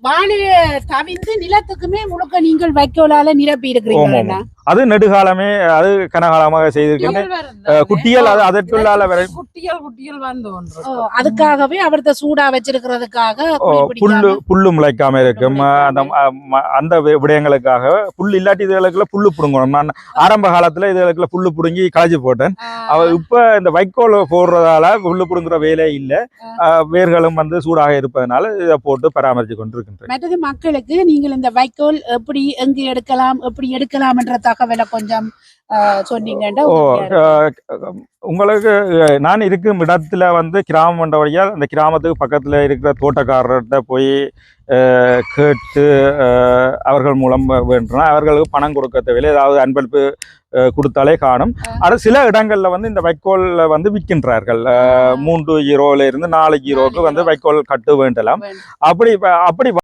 வானிலை தவிர்த்து நிலத்துக்குமே முழுக்க நீங்கள் வைக்கோலால நிரப்பி இருக்கிறீங்களா அது நெடுகாலமே அது கனகாலமாக செய்திருக்கின்றேன் அஹ், குட்டிகள் அது அதற்குள்ளால வரை குட்டிகள் குட்டிகள் வந்து ஒன்று அதுக்காகவே அவர்த சூடா வச்சிருக்கிறதுக்காக புல்லு புல்லு முளைக்காம இருக்கும். அந்த அந்த விடயங்களுக்காக புல் இல்லாட்டி இதுகளுக்குள்ள புல்லு புடுங்கணும். நான் ஆரம்ப காலத்துல இதுகளுக்குள்ள புல்லு புடுங்கி களைச்சு போட்டேன். அவ இப்ப இந்த வைக்கோல் போடுறதால புல்லு புடுங்குற வேலை இல்ல. வேர்களும் வந்து சூடாக இருப்பதனால இதை போட்டு பராமரிச்சு கொண்டிருக்கின்றேன். மற்றது மக்களுக்கு நீங்கள் இந்த வைக்கோல் எப்படி எங்கு எடுக்கலாம் எப்படி எடுக்கலாம் என்ற தகவலை கொஞ்சம் சொன்னீங்கன்னா உங்களுக்கு நான் இருக்கும் இடத்துல வந்து கிராமம் வழியா அந்த கிராமத்துக்கு பக்கத்துல இருக்கிற தோட்டக்காரர்கிட்ட போய் கேட்டு அவர்கள் மூலம் வேண்டுனா அவர்களுக்கு பணம் கொடுக்க தேவையில்லை. ஏதாவது அன்பளிப்பு கொடுத்தாலே காணும். அது சில இடங்கள்ல வந்து இந்த வைக்கோல் வந்து விற்கின்றார்கள். மூன்று ஈரோல இருந்து நாலு ஈரோக்கு வந்து வைக்கோல் கட்டு வேண்டலாம். வேண்டும். அப்படி அப்படி